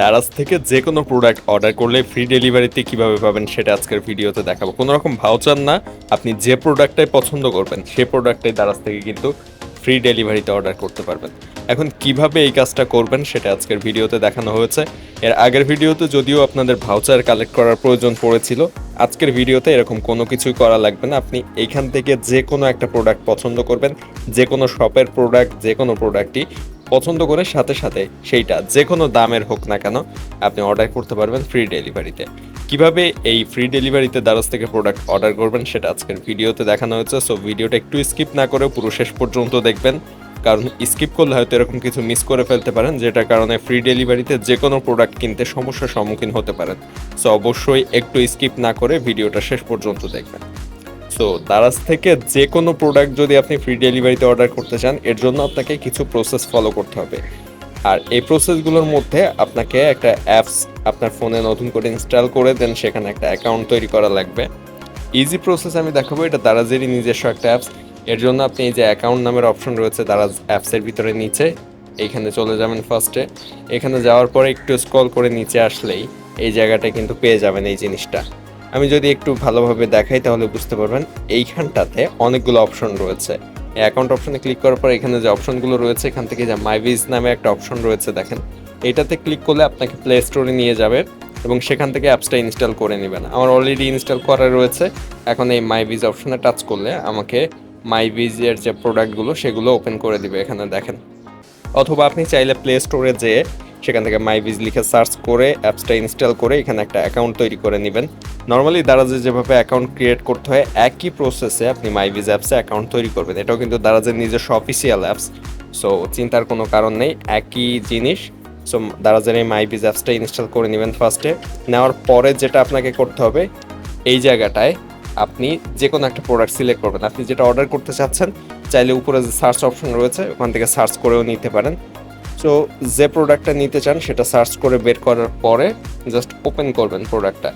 দারাজ থেকে যে কোনো প্রোডাক্ট অর্ডার করলে ফ্রি ডেলিভারিতে কীভাবে পাবেন সেটা আজকের ভিডিওতে দেখাবো। কোনো রকম ভাউচার না, আপনি যে প্রোডাক্টটাই পছন্দ করবেন, সে প্রোডাক্টটাই দারাজ থেকে কিন্তু ফ্রি ডেলিভারিতে অর্ডার করতে পারবেন। এখন কীভাবে এই কাজটা করবেন সেটা আজকের ভিডিওতে দেখানো হয়েছে। এর আগের ভিডিওতে যদিও আপনাদের ভাউচার কালেক্ট করার প্রয়োজন পড়েছিল, আজকের ভিডিওতে এরকম কোনো কিছুই করা লাগবে না। আপনি এইখান থেকে যে কোনো একটা প্রোডাক্ট পছন্দ করবেন, যে কোনো শপের প্রোডাক্ট যে কোনো প্রোডাক্টই পছন্দ করে সাথে সাথে সেইটা যে কোনো দামের হোক না কেন আপনি অর্ডার করতে পারবেন ফ্রি ডেলিভারিতে কীভাবে এই ফ্রি ডেলিভারিতে দারাজ থেকে প্রোডাক্ট অর্ডার করবেন সেটা আজকের ভিডিওতে দেখানো হয়েছে সো ভিডিওটা একটু স্কিপ না করে পুরো শেষ পর্যন্ত দেখবেন। কারণ স্কিপ করলে হয়তো এরকম কিছু মিস করে ফেলতে পারেন, যেটার কারণে ফ্রি ডেলিভারিতে যে কোনো প্রোডাক্ট কিনতে সমস্যার সম্মুখীন হতে পারেন। সো অবশ্যই একটু স্কিপ না করে ভিডিওটা শেষ পর্যন্ত দেখবেন। সো দারাজ থেকে যে কোনো প্রোডাক্ট যদি আপনি ফ্রি ডেলিভারিতে অর্ডার করতে চান, এর জন্য আপনাকে কিছু প্রসেস ফলো করতে হবে। আর এই প্রসেসগুলোর মধ্যে আপনাকে একটা অ্যাপস আপনার ফোনে নতুন করে ইনস্টল করে দেন সেখানে একটা অ্যাকাউন্ট তৈরি করা লাগবে। ইজি প্রসেস আমি দেখাবো, এটা দারাজেরই নিজস্ব একটা অ্যাপস এর জন্য আপনি এই যে অ্যাকাউন্ট নামের অপশন রয়েছে দারাজ অ্যাপসের ভিতরে নিচে, এইখানে চলে যাবেন ফার্স্টে এখানে যাওয়ার পরে একটু স্ক্রল করে নিচে আসলেই এই জায়গাটা কিন্তু পেয়ে যাবেন এই জিনিসটা। আমি যদি একটু ভালোভাবে দেখাই তাহলে বুঝতে পারবেন, এইখানটাতে অনেকগুলো অপশন রয়েছে। অ্যাকাউন্ট অপশনে ক্লিক করার পর এখানে যে অপশনগুলো রয়েছে, এখান থেকে যে মাইভিজ নামে একটা অপশন রয়েছে দেখেন। এটাতে ক্লিক করলে আপনাকে প্লে স্টোরে নিয়ে যাবে এবং সেখান থেকে অ্যাপসটা ইনস্টল করে নেবেন। আমার অলরেডি ইনস্টল করা রয়েছে। এখন এই মাইভিজ অপশনে টাচ করলে আমাকে মাইভিজের যে প্রোডাক্টগুলো সেগুলো ওপেন করে দিবে এখানে দেখেন। অথবা আপনি চাইলে প্লে স্টোরে যেয়ে সেখান থেকে মাইভিজ লিখে সার্চ করে অ্যাপসটা ইনস্টল করে এখানে একটা অ্যাকাউন্ট তৈরি করে নেবেন। নর্মালি দারাজে যেভাবে অ্যাকাউন্ট ক্রিয়েট করতে হয়, একই প্রসেসে আপনি মাইভিজ অ্যাপসে অ্যাকাউন্ট তৈরি করবেন। এটাও কিন্তু দারাজের নিজস্ব অফিসিয়াল অ্যাপস সো চিন্তার কোনো কারণ নেই, একই জিনিস। সো দারাজের এই মাইভিজ অ্যাপসটা ইনস্টল করে নেবেন ফার্স্টে নেওয়ার পরে যেটা আপনাকে করতে হবে, এই জায়গাটায় আপনি যে কোনো একটা প্রোডাক্ট সিলেক্ট করবেন। আপনি যেটা অর্ডার করতে চাচ্ছেন, চাইলে উপরে যে সার্চ অপশন রয়েছে, ওখান থেকে সার্চ করেও নিতে পারেন। সো যে প্রোডাক্টটা নিতে চান, সেটা সার্চ করে বের করার পরে জাস্ট ওপেন করবেন প্রোডাক্টটা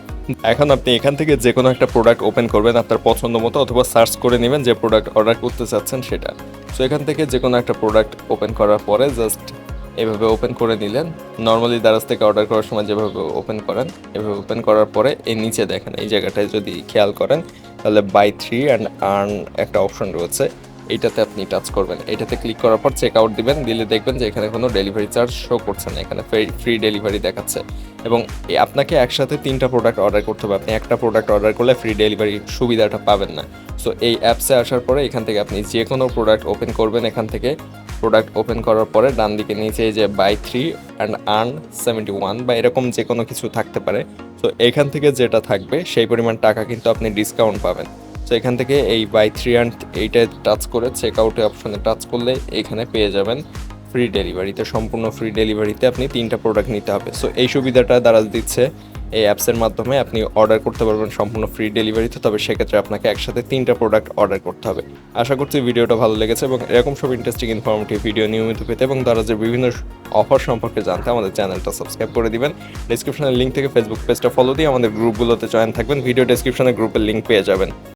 এখন আপনি এখান থেকে যে কোনো একটা প্রোডাক্ট ওপেন করবেন আপনার পছন্দ মতো, অথবা সার্চ করে নেবেন যে প্রোডাক্ট অর্ডার করতে চাচ্ছেন সেটা। সো এখান থেকে যে কোনো একটা প্রোডাক্ট ওপেন করার পরে জাস্ট এভাবে ওপেন করে নিলেন। নর্মালি দারাজ থেকে অর্ডার করার সময় যেভাবে ওপেন করেন, এভাবে ওপেন করার পরে এই নিচে দেখেন, এই জায়গাটায় যদি খেয়াল করেন, তাহলে বাই থ্রি অ্যান্ড আর্ন একটা অপশন রয়েছে। এইটাতে আপনি টাচ করবেন। এটাতে ক্লিক করার পর চেক আউট দিবেন। দিলে দেখবেন যে এখানে কোনো ডেলিভারি চার্জ শো করছে না। এখানে ফ্রি ডেলিভারি দেখাচ্ছে। এবং আপনাকে একসাথে তিনটা প্রোডাক্ট অর্ডার করতে হবে। আপনি একটা প্রোডাক্ট অর্ডার করলে ফ্রি ডেলিভারি সুবিধাটা পাবেন না। সো এই অ্যাপসে আসার পরে এখান থেকে আপনি যে কোনো প্রোডাক্ট ওপেন করবেন এখান থেকে। প্রোডাক্ট ওপেন করার পরে ডান দিকে নিচে যে buy three and earn seventy one বা এরকম যে কোনো কিছু থাকতে পারে। তো এখান থেকে যেটা থাকবে সেই পরিমাণ টাকা কিন্তু আপনি ডিসকাউন্ট পাবেন। তো এখান থেকে এই বাই থ্রি অ্যান্ড এইটা টাচ করে চেক আউটে অপশনে টাচ করলে এখানে পেয়ে যাবেন ফ্রি ডেলিভারিতে সম্পূর্ণ ফ্রি ডেলিভারিতে আপনি তিনটা প্রোডাক্ট নিতে হবে। সো এই সুবিধাটা দারাজ দিচ্ছে এই অ্যাপসের মাধ্যমে আপনি অর্ডার করতে পারবেন সম্পূর্ণ ফ্রি ডেলিভারিতে তবে সেক্ষেত্রে আপনাকে একসাথে তিনটা প্রোডাক্ট অর্ডার করতে হবে। আশা করছি ভিডিওটা ভালো লেগেছে এবং এরকম সব ইন্টারেস্টিং ইনফরমেটিভ ভিডিও নিয়মিত পেতে এবং তারা যে বিভিন্ন অফার সম্পর্কে জানতে আমাদের চ্যানেলটা সাবস্ক্রাইব করে দিবেন। ডিসক্রিপশনের লিঙ্ক থেকে ফেসবুক পেজটা ফলো দিয়ে আমাদের গ্রুপগুলোতে জয়েন থাকবেন। ভিডিও ডিসক্রিপশনে গ্রুপের লিঙ্ক পেয়ে যাবেন।